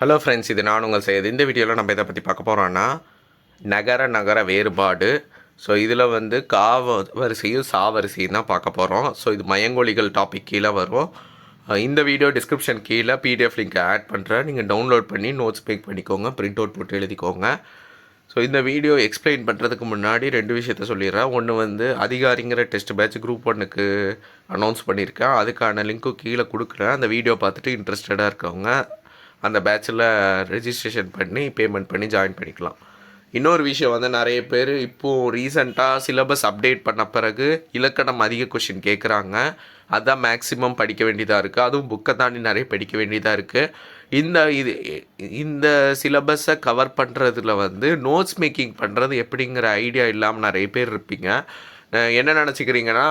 Hello friends இது நான் உங்கள் செய்யுது இந்த வீடியோவில் நம்ம இதை பற்றி பார்க்க போகிறோன்னா நகர நகர வேறுபாடு. ஸோ இதில் வந்து காவ வரிசையும் சா வரிசையும் தான் பார்க்க போகிறோம் ஸோ இது மயங்கொலிகள் டாபிக் கீழே வரும். இந்த வீடியோ டிஸ்கிரிப்ஷன் கீழே பிடிஎஃப் லிங்க் ஆட் பண்ணுறேன் நீங்கள் டவுன்லோட் பண்ணி நோட்ஸ் மேக் பண்ணிக்கோங்க. பிரிண்ட் அவுட் போட்டு எழுதிக்கோங்க. ஸோ இந்த வீடியோ எக்ஸ்பிளைன் பண்ணுறதுக்கு முன்னாடி ரெண்டு விஷயத்த சொல்லிடுறேன். ஒன்று வந்து அதிகாரிங்கிற டெஸ்ட் பேட்ச் குரூப் ஒன்றுக்கு அனௌன்ஸ் பண்ணியிருக்கேன். அதுக்கான லிங்க்கும் கீழே கொடுக்குறேன். அந்த வீடியோ பார்த்துட்டு இன்ட்ரெஸ்டடாக இருக்கவங்க அந்த பேட்சில் ரெஜிஸ்ட்ரேஷன் பண்ணி பேமெண்ட் பண்ணி ஜாயின் பண்ணிக்கலாம். இன்னொரு விஷயம் வந்து நிறைய பேர் இப்போது ரீசண்டாக சிலபஸ் அப்டேட் பண்ண பிறகு இலக்கணம் அதிக கொஷின் கேட்குறாங்க அதுதான் மேக்ஸிமம் படிக்க வேண்டியதாக இருக்குது அதுவும் புக்கை தாண்டி நிறைய படிக்க வேண்டியதாக இருக்குது இந்த இது இந்த சிலபஸை கவர் பண்ணுறதுல வந்து நோட்ஸ் மேக்கிங் பண்ணுறது எப்படிங்கிற ஐடியா இல்லாமல் நிறைய பேர் இருப்பீங்க. என்ன நினச்சிக்கிறீங்கன்னா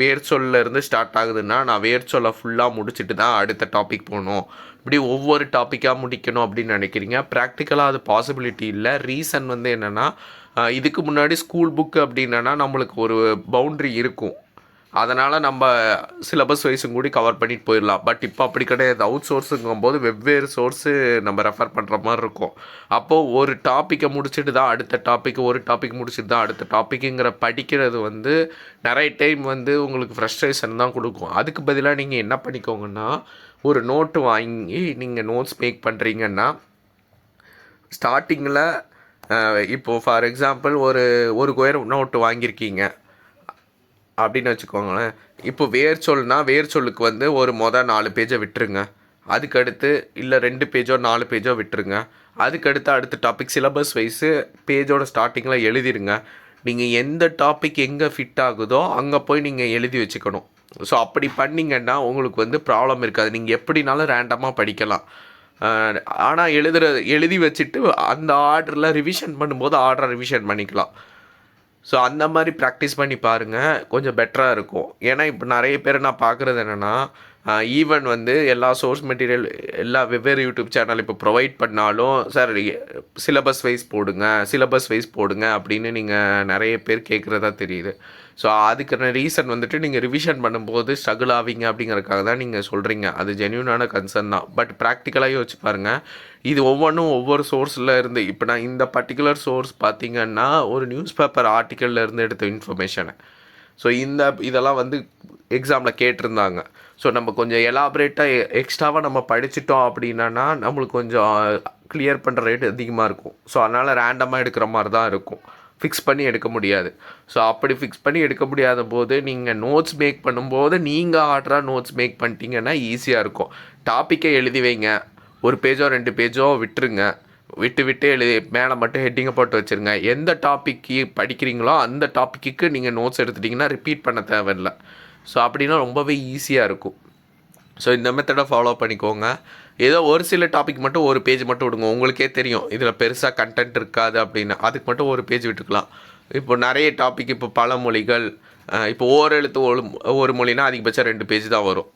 வேர் இருந்து ஸ்டார்ட் ஆகுதுன்னா நான் வேர் ஃபுல்லாக முடிச்சுட்டு தான் அடுத்த டாபிக் போகணும். இப்படி ஒவ்வொரு டாப்பிக்காக முடிக்கணும் அப்படின்னு நினைக்கிறீங்க. ப்ராக்டிக்கலாக அது பாசிபிலிட்டி இல்லை. ரீசன் வந்து என்னென்னா இதுக்கு முன்னாடி ஸ்கூல் புக்கு அப்படின்னா நம்மளுக்கு ஒரு பவுண்ட்ரி இருக்கும். அதனால் நம்ம சிலபஸ் வைஸும் கூடி கவர் பண்ணிட்டு போயிடலாம். பட் இப்போ அப்படி கிடையாது. அவுட் சோர்ஸுங்கும் போது வெவ்வேறு சோர்ஸு நம்ம ரெஃபர் பண்ணுற மாதிரி இருக்கும். அப்போது ஒரு டாப்பிக்கை முடிச்சுட்டு தான் அடுத்த டாபிக் ஒரு டாபிக் முடிச்சுட்டு தான் அடுத்த டாப்பிக்குங்கிற படிக்கிறது வந்து நிறைய டைம் வந்து உங்களுக்கு ஃப்ரஸ்ட்ரேஷன் தான் கொடுக்கும். அதுக்கு பதிலாக நீங்கள் என்ன பண்ணிக்கோங்கன்னா ஒரு நோட்டு வாங்கி நீங்கள் நோட்ஸ் மேக் பண்ணுறீங்கன்னா ஸ்டார்டிங்கில் இப்போது ஃபார் எக்ஸாம்பிள் ஒரு ஒரு கொயர் நோட்டு வாங்கியிருக்கீங்க. அப்படின்னு வச்சுக்கோங்களேன். இப்போ வேர் சொல்னா வேர் சொல்லுக்கு வந்து ஒரு மொதல் நாலு பேஜை விட்டுருங்க. அதுக்கடுத்து இல்லை ரெண்டு பேஜோ நாலு பேஜோ விட்டுருங்க. அதுக்கடுத்து அடுத்த டாபிக் சிலபஸ் வைஸு பேஜோட ஸ்டார்டிங்கில் எழுதிருங்க. நீங்கள் எந்த டாபிக் எங்கே ஃபிட் ஆகுதோ அங்கே போய் நீங்கள் எழுதி வச்சுக்கணும். ஸோ அப்படி பண்ணிங்கன்னா உங்களுக்கு வந்து ப்ராப்ளம் இருக்காது. நீங்கள் எப்படினாலும் ரேண்டமாக படிக்கலாம். ஆனால் எழுதுற எழுதி வச்சுட்டு அந்த ஆர்டரில் ரிவிஷன் பண்ணும்போது ஆர்டரை ரிவிஷன் பண்ணிக்கலாம். ஸோ அந்த மாதிரி ப்ராக்டிஸ் பண்ணி பாருங்கள் கொஞ்சம் பெட்டராக இருக்கும். ஏன்னா இப்போ நிறைய பேர் நான் பார்க்குறது என்னென்னா ஈவன் வந்து எல்லா சோர்ஸ் மெட்டீரியல் எல்லா வெவ்வேறு யூடியூப் சேனல் இப்போ ப்ரொவைட் பண்ணாலும் சார் சிலபஸ் வைஸ் போடுங்க சிலபஸ் வைஸ் போடுங்க அப்படின்னு நீங்கள் நிறைய பேர் கேட்குறதா தெரியுது. ஸோ அதுக்கான ரீசன் வந்துட்டு நீங்கள் ரிவிஷன் பண்ணும்போது ஸ்ட்ரகிள் ஆவீங்க அப்படிங்கிறதுக்காக தான் நீங்கள் சொல்கிறீங்க அது ஜென்யூனான கன்சர்ன் தான். பட் ப்ராக்டிக்கலாக யோசிச்சு பாருங்கள் இது ஒவ்வொன்றும் ஒவ்வொரு சோர்ஸில் இருந்து இப்போ நான் இந்த பர்டிகுலர் சோர்ஸ் பார்த்தீங்கன்னா ஒரு நியூஸ் பேப்பர் ஆர்டிக்கல்ல இருந்து எடுத்த இன்ஃபர்மேஷனை ஸோ இந்த இதெல்லாம் வந்து எக்ஸாமில் கேட்டிருந்தாங்க. ஸோ நம்ம கொஞ்சம் எலாபரேட்டாக எக்ஸ்ட்ராவாக நம்ம படிச்சிட்டோம் அப்படின்னா நம்மளுக்கு கொஞ்சம் கிளியர் பண்ணுற ரேட் அதிகமாக இருக்கும். ஸோ அதனால் ரேண்டமாக எடுக்கிற மாதிரி தான் இருக்கும். ஃபிக்ஸ் பண்ணி எடுக்க முடியாது. ஸோ அப்படி ஃபிக்ஸ் பண்ணி எடுக்க முடியாத போது நீங்கள் நோட்ஸ் மேக் பண்ணும்போது நீங்கள் ஆர்டராக நோட்ஸ் மேக் பண்ணிட்டீங்கன்னா ஈஸியாக இருக்கும். டாப்பிக்கை எழுதி வைங்க. ஒரு பேஜோ ரெண்டு பேஜோ விட்டுருங்க. விட்டு விட்டு எழுதி மேலே மட்டும் ஹெட்டிங்கை போட்டு வச்சுருங்க. எந்த டாப்பிக்கு படிக்கிறீங்களோ அந்த டாப்பிக்கு நீங்கள் நோட்ஸ் எடுத்துட்டிங்கன்னா ரிப்பீட் பண்ண தேவையில்லை. ஸோ அப்படின்னா ரொம்பவே ஈஸியாக இருக்கும். ஸோ இந்த மெத்தடை ஃபாலோ பண்ணிக்கோங்க. ஏதோ ஒரு சில டாபிக் மட்டும் ஒரு பேஜ் மட்டும் விடுங்க. உங்களுக்கே தெரியும். இதில் பெருசாக கண்டென்ட் இருக்காது அப்படின்னு. அதுக்கு மட்டும் ஒரு பேஜ் விட்டுக்கலாம். இப்போ நிறைய டாபிக் இப்போ பழமொழிகள் மொழிகள் இப்போ ஓரெழுத்து ஒரு ஒரு மொழினா அதிகபட்சம் ரெண்டு பேஜ் தான் வரும்.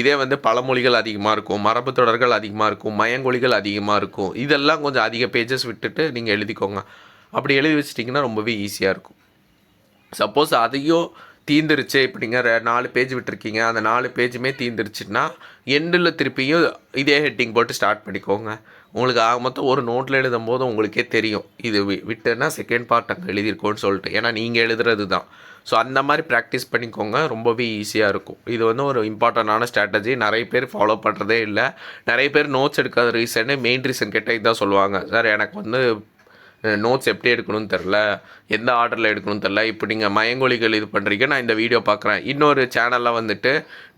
இதே வந்து பழமொழிகள் அதிகமாக இருக்கும். மரபு தொடர்கள் அதிகமாக இருக்கும். மயங்கொழிகள் அதிகமாக இருக்கும். இதெல்லாம் கொஞ்சம் அதிக பேஜஸ் விட்டுட்டு நீங்கள் எழுதிக்கோங்க. அப்படி எழுதி வச்சிட்டிங்கன்னா ரொம்பவே ஈஸியாக இருக்கும். சப்போஸ் அதையும் தீந்துருச்சு இப்போ நீங்கள் நாலு பேஜ் விட்டுருக்கீங்க. அந்த நாலு பேஜுமே தீந்துருச்சுன்னா எண்டில் திருப்பியும் இதே ஹெட்டிங் போட்டு ஸ்டார்ட் பண்ணிக்கோங்க. உங்களுக்கு ஆக மொத்தம் ஒரு நோட்டில் எழுதும் போது உங்களுக்கே தெரியும். இது வி விட்டுன்னா செகண்ட் பார்ட் அங்கே எழுதியிருக்கோன்னு சொல்லிட்டு. ஏன்னா நீங்கள் எழுதுறது தான். ஸோ அந்த மாதிரி ப்ராக்டிஸ் பண்ணிக்கோங்க. ரொம்பவே ஈஸியாக இருக்கும். இது வந்து ஒரு இம்பார்ட்டண்டான ஸ்ட்ராட்டஜி நிறைய பேர் ஃபாலோ பண்ணுறதே இல்லை. நிறைய பேர் நோட்ஸ் எடுக்காத ரீசன்னு மெயின் ரீசன் கேட்டால் இதான் சொல்லுவாங்க. சார் எனக்கு வந்து நோட்ஸ் எப்படி எடுக்கணும்னு தெரில எந்த ஆர்டரில் எடுக்கணும்னு தெரில இப்போ நீங்கள் மயங்கொலிகள் இது பண்ணுறீங்க நான் இந்த வீடியோ பார்க்குறேன். இன்னொரு சேனலில் வந்துட்டு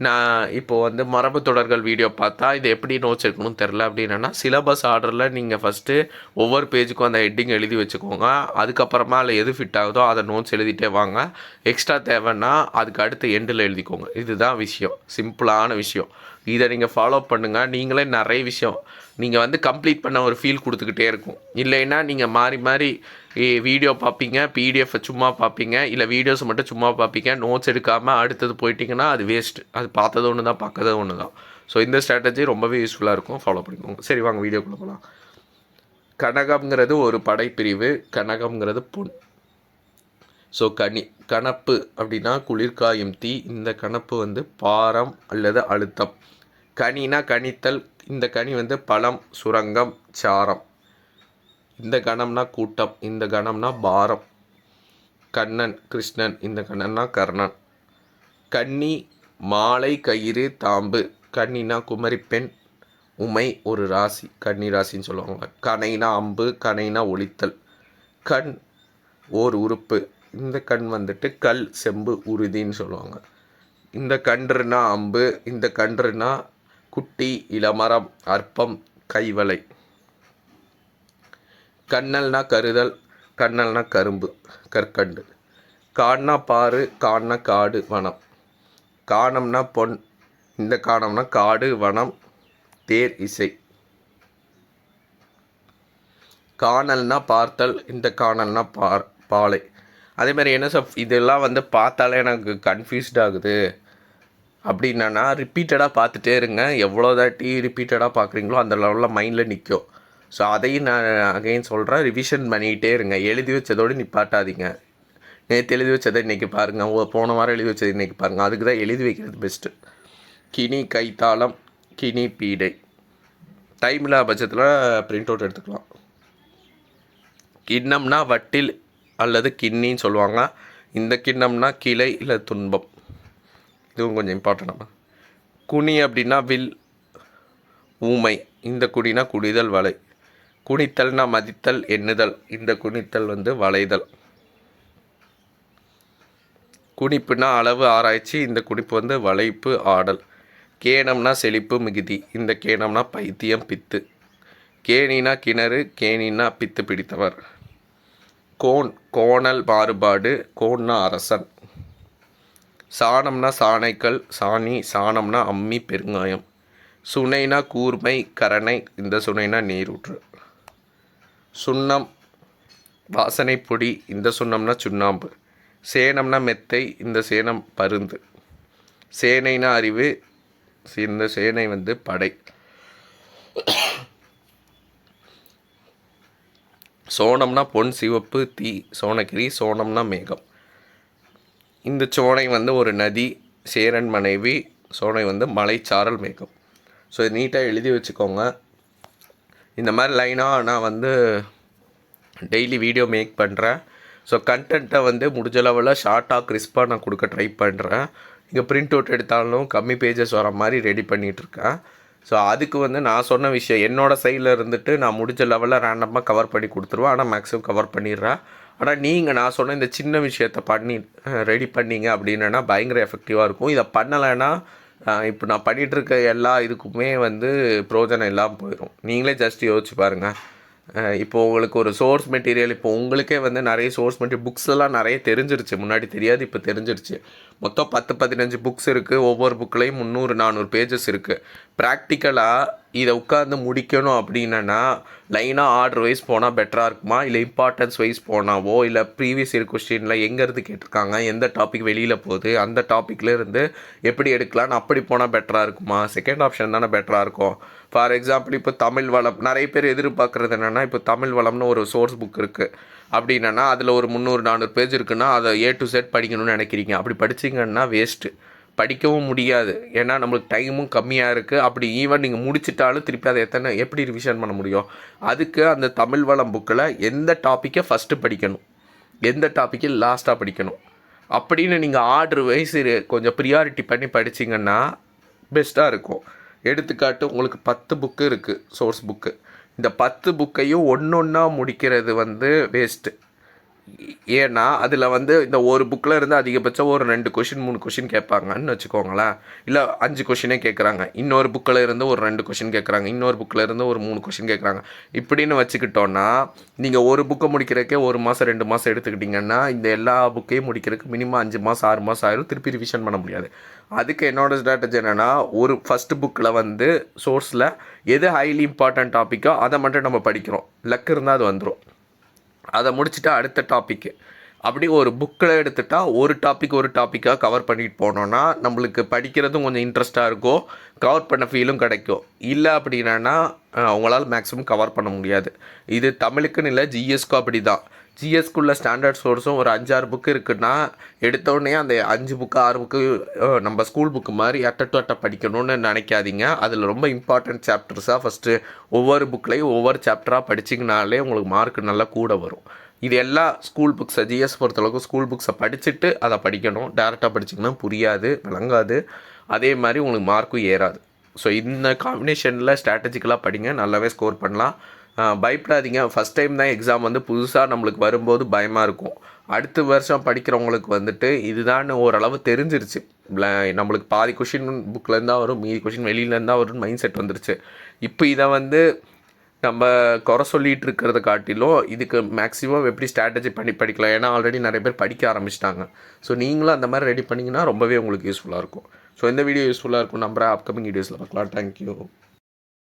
நான் இப்போது வந்து மரபு தொடர்கள் வீடியோ பார்த்தா இது எப்படி நோட்ஸ் எடுக்கணும்னு தெரில அப்படின்னா சிலபஸ் ஆர்டரில் நீங்கள் ஃபஸ்ட்டு ஒவ்வொரு பேஜுக்கும் அந்த ஹெட்டிங் எழுதி வச்சுக்கோங்க. அதுக்கப்புறமா அதில் எது ஃபிட் ஆகுதோ அதை நோட்ஸ் எழுதிட்டே வாங்க. எக்ஸ்ட்ரா தேவைன்னா அதுக்கு அடுத்து எண்டில் எழுதிக்கோங்க. இதுதான் விஷயம். சிம்பிளான விஷயம். இதை நீங்கள் ஃபாலோ பண்ணுங்கள் நீங்களே நிறைய விஷயம். நீங்கள் வந்து கம்ப்ளீட் பண்ண ஒரு ஃபீல் கொடுத்துக்கிட்டே இருக்கும். இல்லைன்னா நீங்கள் மாறி மாறி வீடியோ பார்ப்பீங்க பிடிஎஃப் சும்மா பார்ப்பீங்க இல்லை வீடியோஸ் மட்டும் சும்மா பார்ப்பீங்க நோட்ஸ் எடுக்காமல் அடுத்தது போயிட்டீங்கன்னா அது வேஸ்ட் அது பார்த்தது ஒன்று தான் பார்க்கறது ஒன்று தான் ஸோ இந்த ஸ்ட்ராட்டஜி ரொம்பவே யூஸ்ஃபுல்லாக இருக்கும். ஃபாலோ பண்ணிக்கோங்க. சரி வாங்க வீடியோக்குள்ளே போகலாம் கனகம்ங்கிறது ஒரு படைப்பிரிவு. கனகம்ங்கிறது பொன். ஸோ கனி கணப்பு அப்படின்னா குளிர்காயும் தீ. இந்த கணப்பு வந்து பாரம் அல்லது அழுத்தம். கனினா கணித்தல் இந்த கனி வந்து பழம் சுரங்கம் சாரம். இந்த கணம்னா கூட்டம் இந்த கணம்னா பாரம். கண்ணன் கிருஷ்ணன் இந்த கண்ணன்னா கர்ணன். கன்னி மாலை கயிறு தாம்பு. கன்னினா குமரி பெண். உமை ஒரு ராசி. கன்னி ராசின்னு சொல்லுவாங்க கனைனா அம்பு கனைனா ஒளித்தல். கண் ஓர் உறுப்பு. இந்த கண் வந்துட்டு கல் செம்பு உறுதின்னு சொல்லுவாங்க. இந்த கன்றுனா அம்பு இந்த கன்றுனா குட்டி இளமரம் அற்பம் கைவலை கண்ணல்னா கருதல் கண்ணல்னா கரும்பு கற்கண்டு. காணா பாரு காணா காடு வனம். காணம்னா பொன் இந்த காணம்னா காடு வனம் தேர் இசை. காணல்னா பார்த்தல் இந்த காணல்னா பார் பாலை. அதே மாதிரி என்ன சார் இதெல்லாம் வந்து பார்த்தாலே எனக்கு கன்ஃபியூஸ்ட் ஆகுது. அப்படின்னா ரிப்பீட்டடாக பார்த்துட்டே இருங்க. எவ்வளோ தாட்டி ரிப்பீட்டடாக பார்க்குறீங்களோ அந்த லெவலில் மைண்டில் நிற்கும் ஸோ அதையும் நான் அகைன் சொல்கிறேன் ரிவிஷன் பண்ணிக்கிட்டே இருங்க. எழுதி வச்சதோடு நிப்பாட்டாதீங்க. நேற்று எழுதி வச்சதை இன்றைக்கி பாருங்கள் ஓ போன வாரம் எழுதி வச்சது இன்றைக்கி பாருங்கள் அதுக்கு தான் எழுதி வைக்கிறது பெஸ்ட்டு கினி கைத்தாளம் கினி பீடை. டைம் இல்லாத பட்சத்தில் பிரிண்ட் அவுட் எடுத்துக்கலாம். கிண்ணம்னா வட்டில் அல்லது கிண்ணின்னு சொல்லுவாங்க. இந்த கிண்ணம்னா கிளை இல்லை துன்பம். இதுவும் கொஞ்சம் இம்பார்ட்டன்டாக குனி அப்படின்னா வில் ஊமை. இந்த குடினா குடிதல் வலை. குனித்தல்னா மதித்தல் எண்ணுதல். இந்த குனித்தல் வந்து வளைதல். குனிப்புனா அளவு ஆராய்ச்சி. இந்த குனிப்பு வந்து வளைப்பு ஆடல். கேணம்னா செழிப்பு மிகுதி. இந்த கேணம்னா பைத்தியம் பித்து. கேணினா கிணறு கேணினா பித்து பிடித்தவர். கோன் கோணல் மாறுபாடு. கோன்னா அரசன். சாணம்னா சாணைக்கல் சாணி சாணம்னா அம்மி பெருங்காயம். சுனைனா கூர்மை கரணை இந்த சுனைனா நீரூற்று. சுண்ணம் வாசனை பொடி இந்த சுண்ணம்னா சுண்ணாம்பு. சேனம்னா மெத்தை இந்த சேனம் பருந்து. சேனைனா அறிவு இந்த சேனை வந்து படை. சோனம்னா பொன் சிவப்பு தீ சோனகிரி சோனம்னா மேகம். இந்த சோனை வந்து ஒரு நதி சேரன் மனைவி சோனை வந்து மலைச்சாரல் மேகம். ஸோ இது நீட்டாக எழுதி வச்சுக்கோங்க. இந்த மாதிரி லைனாக நான் வந்து டெய்லி வீடியோ மேக் பண்ணுறேன் ஸோ கண்டென்ட்டை வந்து முடிஞ்ச லெவலில் ஷார்ட்டாக கிறிஸ்பாக நான் கொடுக்க ட்ரை பண்ணுறேன் இங்கே பிரிண்ட் அவுட் எடுத்தாலும் கம்மி பேஜஸ் வர மாதிரி ரெடி பண்ணிகிட்ருக்கேன் ஸோ அதுக்கு வந்து நான் சொன்ன விஷயம் என்னோடய சைடில் இருந்துட்டு நான் முடிஞ்ச லெவலில் ரேண்டமாக கவர் பண்ணி கொடுத்துருவேன். ஆனால் மேக்ஸிமம் கவர் பண்ணிடுறேன். ஆனால் நீங்கள் நான் சொன்ன இந்த சின்ன விஷயத்த பண்ணி ரெடி பண்ணீங்க அப்படின்னா பயங்கர எஃபெக்டிவாக இருக்கும். இதை பண்ணலைன்னா இப்போ நான் பண்ணிகிட்டு இருக்க எல்லா இதுக்குமே வந்து பிரோஜனம் இல்லாமல் போயிடும். நீங்களே ஜஸ்ட் யோசிச்சு பாருங்கள் இப்போ உங்களுக்கு ஒரு சோர்ஸ் மெட்டீரியல் இப்போ உங்களுக்கே வந்து நிறைய சோர்ஸ் மெட்டீரியல் புக்ஸ் எல்லாம் நிறைய தெரிஞ்சிருச்சு. முன்னாடி தெரியாது இப்போ தெரிஞ்சிருச்சு. மொத்தம் பத்து பதினஞ்சு புக்ஸ் இருக்குது ஒவ்வொரு புக்லேயும் முந்நூறு நானூறு பேஜஸ் இருக்குது ப்ராக்டிக்கலாக இதை உட்காந்து முடிக்கணும் அப்படின்னா லைனாக ஆர்டர் வைஸ் போனால் பெட்டராக இருக்குமா? இல்லை இம்பார்ட்டன்ஸ் வைஸ் போனாவோ? இல்லை ப்ரீவியஸ் இயர் கொஸ்டினில் எங்கேருந்து கேட்டிருக்காங்க? எந்த டாபிக் வெளியில் போகுது? அந்த டாப்பிக்கில் இருந்து எப்படி எடுக்கலான்னு அப்படி போனால் பெட்டராக இருக்குமா? செகண்ட் ஆப்ஷன் தானே பெட்டராக இருக்கும். ஃபார் எக்ஸாம்பிள் இப்போ தமிழ் வளம் நிறைய பேர் எதிர்பார்க்குறது என்னென்னா இப்போ தமிழ் வளம்னு ஒரு சோர்ஸ் புக் இருக்குது அப்படின்னா அதில் ஒரு முந்நூறு நானூறு பேஜ் இருக்குன்னா அதை ஏ டு செட் படிக்கணும்னு நினைக்கிறீங்க. அப்படி படிச்சிங்கன்னா வேஸ்ட்டு படிக்கவும் முடியாது. ஏன்னா நம்மளுக்கு டைமும் கம்மியாக இருக்குது அப்படி ஈவன் நீங்கள் முடிச்சிட்டாலும் திருப்பி அதை எத்தனை எப்படி ரிவிஷன் பண்ண முடியும்? அதுக்கு அந்த தமிழ் வளம் புக்கில் எந்த டாப்பிக்கை ஃபஸ்ட்டு படிக்கணும்? எந்த டாப்பிக்கை லாஸ்ட்டாக படிக்கணும்? அப்படின்னு நீங்கள் ஆர்டர் வைஸ் கொஞ்சம் ப்ரியாரிட்டி பண்ணி படிச்சிங்கன்னா பெஸ்ட்டாக இருக்கும். எடுத்துக்காட்டு உங்களுக்கு பத்து புக்கு இருக்குது சோர்ஸ் புக்கு இந்த பத்து புக்கையும் ஒன்று ஒன்றா முடிக்கிறது வந்து வேஸ்ட்டு ஏன்னா அதில் வந்து இந்த ஒரு புக்கில் இருந்து அதிகபட்சம் ஒரு ரெண்டு கொஷின் மூணு கொஷின் கேட்பாங்கன்னு வச்சுக்கோங்களேன். இல்லை அஞ்சு கொஷினே கேட்குறாங்க. இன்னொரு புக்கில் இருந்து ஒரு ரெண்டு கொஷின் கேட்குறாங்க. இன்னொரு புக்கில் இருந்து ஒரு மூணு கொஷின் கேட்குறாங்க. இப்படின்னு வச்சுக்கிட்டோன்னா நீங்கள் ஒரு புக்கை முடிக்கிறக்கே ஒரு மாதம் ரெண்டு மாதம் எடுத்துக்கிட்டிங்கன்னா இந்த எல்லா புக்கையும் முடிக்கிறதுக்கு மினிமம் அஞ்சு மாதம் ஆறு மாதம் ஆயிரும். திருப்பி ரிவிஷன் பண்ண முடியாது. அதுக்கு என்னோடய ஸ்ட்ராட்டஜி என்னென்னா ஒரு ஃபஸ்ட்டு புக்கில் வந்து சோர்ஸில் எது ஹைலி இம்பார்ட்டன்ட் டாப்பிக்கோ அதை மட்டும் நம்ம படிக்கிறோம். லக் இருந்தால் அது வந்துடும் அதை முடிச்சுட்டா அடுத்த டாப்பிக்கு அப்படி ஒரு புக்கில் எடுத்துட்டா ஒரு டாபிக் ஒரு டாப்பிக்காக கவர் பண்ணிட்டு போனோன்னா நம்மளுக்கு படிக்கிறதும் கொஞ்சம் இன்ட்ரெஸ்ட்டாக இருக்கும். கவர் பண்ண ஃபீலும் கிடைக்கும். இல்லை அப்படின்னா அவங்களால மேக்ஸிமம் கவர் பண்ண முடியாது. இது தமிழுக்குன்னு இல்லை ஜிஎஸ்க்கும் அப்படி தான் ஜிஎஸ்குள்ள ஸ்டாண்டர்ட் சோர்ஸும் ஒரு அஞ்சாறு புக்கு இருக்குன்னா எடுத்த உடனே அந்த அஞ்சு புக்கு ஆறு புக்கு நம்ம ஸ்கூல் புக்கு மாதிரி அட்ட டு அட்டை படிக்கணும்னு நினைக்காதீங்க. அதில் ரொம்ப இம்பார்ட்டன்ட் சாப்டர்ஸாக ஃபஸ்ட்டு ஒவ்வொரு புக்லேயும் ஒவ்வொரு சாப்டராக படிச்சிங்கனாலே உங்களுக்கு மார்க் நல்லா கூட வரும். இது எல்லா ஸ்கூல் புக்ஸை ஜிஎஸ் பொறுத்தளவுக்கு ஸ்கூல் புக்ஸை படிச்சுட்டு அதை படிக்கணும். டேரெக்டாக படிச்சிங்கன்னா புரியாது விளங்காது. அதே மாதிரி உங்களுக்கு மார்க்கும் ஏறாது. ஸோ இந்த காம்பினேஷனில் ஸ்ட்ராட்டஜிக்கலாக படிங்க நல்லாவே ஸ்கோர் பண்ணலாம். பயப்படாதீங்க. ஃபஸ்ட் டைம் தான் எக்ஸாம் வந்து புதுசாக நம்மளுக்கு வரும்போது பயமாக இருக்கும். அடுத்த வருஷம் படிக்கிறவங்களுக்கு வந்துட்டு இதுதான் ஓரளவு தெரிஞ்சிருச்சு. ப்ள- நம்மளுக்கு பாதி கொஷின் புக்லேருந்து தான் வரும் மீதி கொஷின் வெளியிலேருந்து தான் வரும்னு மைண்ட் செட் வந்துருச்சு. இப்போ இதை வந்து நம்ம குறை சொல்லிகிட்டு இருக்கிறத காட்டிலும் இதுக்கு மேக்ஸிமம் எப்படி ஸ்ட்ராட்டஜி பண்ணி படிக்கலாம்? ஏன்னா ஆல்ரெடி நிறைய பேர் படிக்க ஆரம்பிச்சிட்டாங்க. ஸோ நீங்களும் அந்த மாதிரி ரெடி பண்ணிங்கன்னா ரொம்பவே உங்களுக்கு யூஸ்ஃபுல்லாக இருக்கும். ஸோ இந்த வீடியோ யூஸ்ஃபுல்லாக இருக்கும் நம்ம அப்கமிங் வீடியோஸில் பார்க்கலாம். தேங்க்யூ